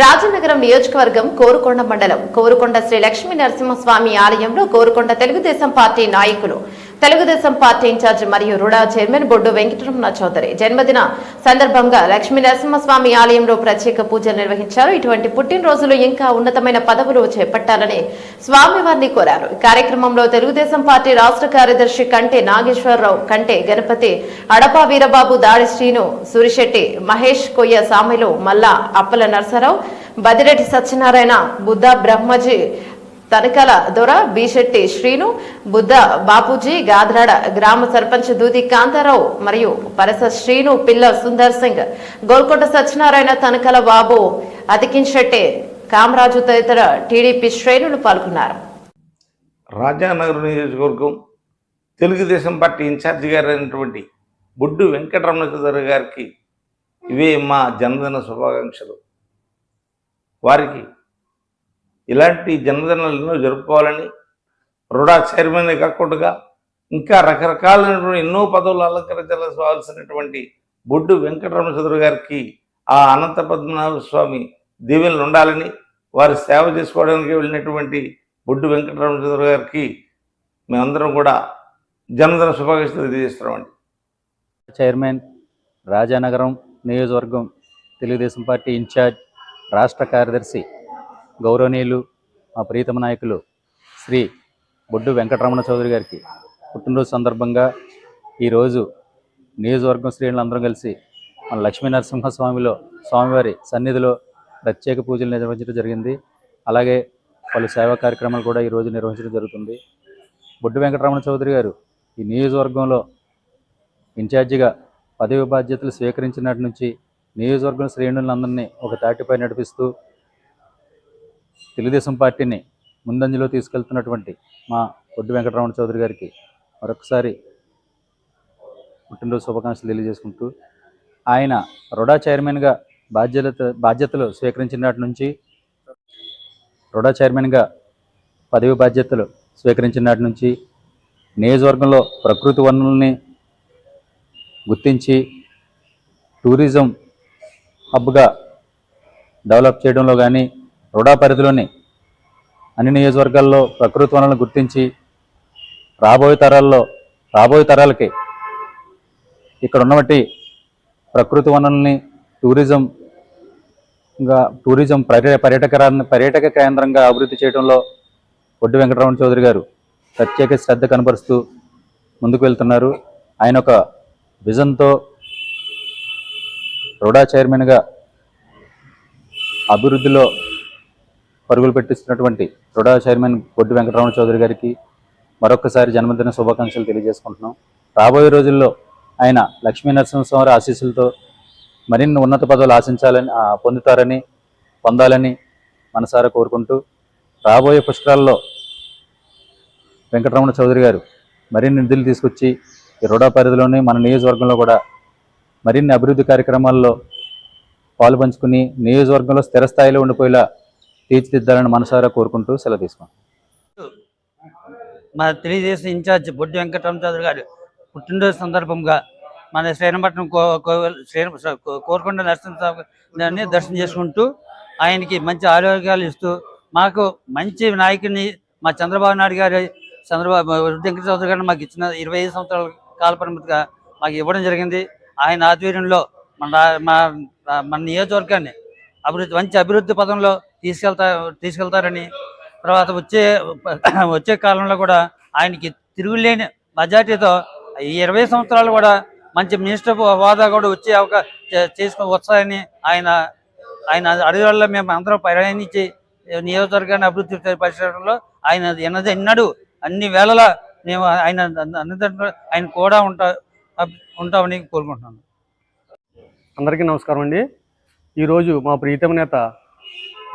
రాజనగరం నియోజకవర్గం కోరుకొండ మండలం. కోరుకొండ శ్రీ లక్ష్మీ నరసింహస్వామి ఆలయంలో కోరుకొండ తెలుగుదేశం పార్టీ నాయకులు తెలుగుదేశం పార్టీ ఇన్ఛార్జ్ మరియు రుడా చైర్మన్ బొడ్డు వెంకటరమణ చౌదరి. జన్మదిన సందర్భంగా లక్ష్మీ నరసింహస్వామి ఆలయంలో ప్రత్యేక పూజలు నిర్వహించారు. ఇటువంటి పుట్టినరోజులు ఇంకా ఉన్నతమైన పదవులు చేపట్టాలని స్వామివారిని కోరారు. ఈ కార్యక్రమంలో తెలుగుదేశం పార్టీ రాష్ట్ర కార్యదర్శి కంటే నాగేశ్వరరావు కంటే గణపతి అడపా వీరబాబు దాడి శ్రీను సూరిశెట్టి మహేష్ కొయ్య సామెలు మల్లా అప్పల నరసరావు బదిరెడ్డి సత్యనారాయణ బుద్ధ బ్రహ్మజీ తనకల దొర బీశెట్టి శ్రీను బుద్ధ బాపూజీ గాద్రాడ గ్రామ సర్పంచ్ దూది కాంతారావు మరియు పరస శ్రీను పిల్ల సుందర్ సింగ్ గోల్కొండ సత్యనారాయణ తనకల బాబు అతికింశెట్టి కామరాజు తదితర టీడీపీ శ్రేణులు పాల్గొన్నారు. రాజానగర్ నియోజకవర్గం తెలుగుదేశం పార్టీ ఇన్ఛార్జి గారు అయినటువంటి బొడ్డు వెంకటరమణ గారికి ఇవే మా జన్మదిన శుభాకాంక్షలు. వారికి ఇలాంటి జన్మదినాలు ఎన్నో జరుపుకోవాలని రుడా చైర్మన్ కాకుండా ఇంకా రకరకాలైనటువంటి ఎన్నో పదవులు అలంకరించవలసినటువంటి బొడ్డు వెంకటరమణ చౌదరి గారికి ఆ అనంత పద్మనాభ స్వామి దీవెనలు ఉండాలని వారి సేవ చేసుకోవడానికి వెళ్ళినటువంటి బొడ్డు వెంకటరమణ చౌదరి గారికి మేమందరం కూడా జన్మదిన శుభాకాంక్షలు తెలియజేస్తున్నామండి. చైర్మన్ రాజానగరం నియోజకవర్గం తెలుగుదేశం పార్టీ ఇన్ఛార్జ్ రాష్ట్ర కార్యదర్శి గౌరవనీయులు మా ప్రీతమ నాయకులు శ్రీ బొడ్డు వెంకటరమణ చౌదరి గారికి పుట్టినరోజు సందర్భంగా ఈరోజు నియోజకవర్గం శ్రేణులందరం కలిసి మన లక్ష్మీ నరసింహస్వామిలో స్వామివారి సన్నిధిలో ప్రత్యేక పూజలు నిర్వహించడం జరిగింది. అలాగే పలు సేవా కార్యక్రమాలు కూడా ఈరోజు నిర్వహించడం జరుగుతుంది. బొడ్డు వెంకటరమణ చౌదరి గారు ఈ నియోజకవర్గంలో ఇన్ఛార్జిగా పదవి బాధ్యతలు స్వీకరించినటి నుంచి నియోజకవర్గం శ్రేణులందరినీ ఒక తాటిపై నడిపిస్తూ తెలుగుదేశం పార్టీని ముందంజలో తీసుకెళ్తున్నటువంటి మా ఒడ్డు వెంకటరమణ చౌదరి గారికి మరొకసారి పుట్టినరోజు శుభాకాంక్షలు తెలియజేసుకుంటూ ఆయన రుడా చైర్మన్గా బాధ్యత బాధ్యతలు స్వీకరించినటి నుంచి రుడా చైర్మన్గా పదవి బాధ్యతలు స్వీకరించినటి నుంచి నియోజకవర్గంలో ప్రకృతి వనరుల్ని గుర్తించి టూరిజం హబ్గా డెవలప్ చేయడంలో కానీ రుడా పరిధిలోని అన్ని నియోజకవర్గాల్లో ప్రకృతి వనరులను గుర్తించి రాబోయే తరాల్లో రాబోయే తరాలకి ఇక్కడ ఉన్నటువంటి ప్రకృతి వనరుల్ని టూరిజం ఇంకా టూరిజం పర్య పర్యాటక పర్యాటక కేంద్రంగా అభివృద్ధి చేయడంలో ఒడ్డు వెంకటరమణ చౌదరి గారు ప్రత్యేక శ్రద్ధ కనపరుస్తూ ముందుకు వెళ్తున్నారు. ఆయన ఒక విజన్తో రుడా చైర్మన్గా అభివృద్ధిలో పరుగులు పెట్టిస్తున్నటువంటి రుడా చైర్మన్ బొడ్డు వెంకటరమణ చౌదరి గారికి మరొకసారి జన్మదిన శుభాకాంక్షలు తెలియజేసుకుంటున్నాం. రాబోయే రోజుల్లో ఆయన లక్ష్మీ నరసింహస్వామి ఆశీస్సులతో మరిన్ని ఉన్నత పదవులు ఆశించాలని పొందుతారని పొందాలని మనసారా కోరుకుంటూ రాబోయే పుష్కరాల్లో వెంకటరమణ చౌదరి గారు మరిన్ని నిధులు తీసుకొచ్చి ఈ రుడా పరిధిలోని మన నియోజకవర్గంలో కూడా మరిన్ని అభివృద్ధి కార్యక్రమాల్లో పాలు పంచుకుని నియోజకవర్గంలో స్థిర స్థాయిలో ఉండిపోయేలా తీర్చిదిద్దాలని మనసారా కోరుకుంటూ సెలవు తీసుకున్నాం మా తెలుగుదేశం ఇన్ఛార్జ్ బొడ్డు వెంకటరామ చౌదరి గారు పుట్టినరోజు సందర్భంగా మన శ్రీరంపట్నం కో కో- శ్రీ కో- కోరుకొండ నరసింహస్వామిని దర్శనం చేసుకుంటూ ఆయనకి మంచి ఆరోగ్యాలు ఇస్తూ మాకు మంచి నాయకుడిని మా చంద్రబాబు నాయుడు గారు చంద్రబాబు వెంకట చౌదరి గారిని మాకు ఇచ్చిన ఇరవై ఐదు సంవత్సరాల కాల పరిమితిగా మాకు ఇవ్వడం జరిగింది. ఆయన ఆధ్వర్యంలో మన మా మన నియోజకవర్గాన్ని అభివృద్ధి మంచి అభివృద్ధి పదంలో తీసుకెళ్తా తీసుకెళ్తారని తర్వాత వచ్చే వచ్చే కాలంలో కూడా ఆయనకి తిరుగులేని మెజార్టీతో ఈ ఇరవై సంవత్సరాలు కూడా మంచి మినిస్టర్ హోదా కూడా వచ్చే అవకాశ చేసుకుని వస్తాయని ఆయన ఆయన అడుగులలో మేము అందరం ప్రయాణించి నియోజకవర్గాన్ని అభివృద్ధి పరిచయంలో ఆయన ఎన్నది ఎన్నడూ అన్ని వేళలా మేము ఆయన అన్నదంట్లో ఆయన కూడా ఉంటా ఉంటామని కోరుకుంటున్నాను. అందరికీ నమస్కారం అండి. ఈరోజు మా ప్రీతమ నేత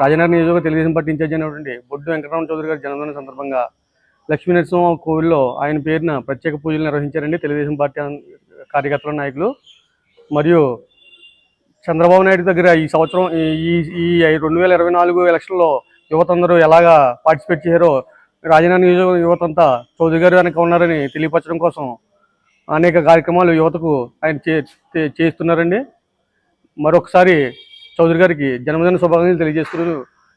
రాజనగర్ నియోజకవర్గ తెలుగుదేశం పార్టీ ఇన్ఛార్జ్ అయినటువంటి బొడ్డు వెంకటరామ చౌదరి గారి జన్మదిన సందర్భంగా లక్ష్మీ నరసింహ కోవిల్లో ఆయన పేరున ప్రత్యేక పూజలు నిర్వహించారండి తెలుగుదేశం పార్టీ కార్యకర్తల నాయకులు. మరియు చంద్రబాబు నాయుడు దగ్గర ఈ సంవత్సరం ఈ ఈ రెండు వేల ఇరవై నాలుగు ఎలక్షన్లో యువత అందరూ ఎలాగా పార్టిసిపేట్ చేశారో రాజనగర్ నియోజకవర్గ యువత అంతా చౌదరి గారు వెనక ఉన్నారని తెలియపరచడం కోసం అనేక కార్యక్రమాలు యువతకు ఆయన చే- చేస్తున్నారండి. మరొకసారి చౌదరి గారికి జన్మదిన శుభాకాంక్షలు తెలియజేస్తూ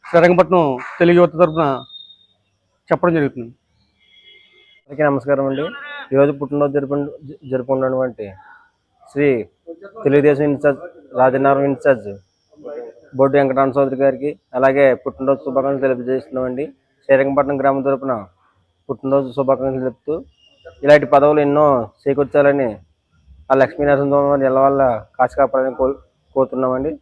శ్రీరంగపట్నం తెలుగు యువత తరఫున చెప్పడం జరుగుతుంది. అందరికీ నమస్కారం అండి. ఈరోజు పుట్టినరోజు జరుపు జరుపుకున్నటువంటి శ్రీ తెలుగుదేశం ఇన్ఛార్జ్ రాజనగరం ఇన్ఛార్జ్ బొడ్డు వెంకటరామ చౌదరి గారికి అలాగే పుట్టినరోజు శుభాకాంక్షలు తెలియజేస్తున్నామండి. శ్రీరంగపట్నం గ్రామం తరపున పుట్టినరోజు శుభాకాంక్షలు చెప్తూ ఇలాంటి పదవులు ఎన్నో చేకూర్చాలని ఆ లక్ష్మీనరసింహ వారి వల్ల కాశీ కాపాడాలని కో కోరుతున్నామండి.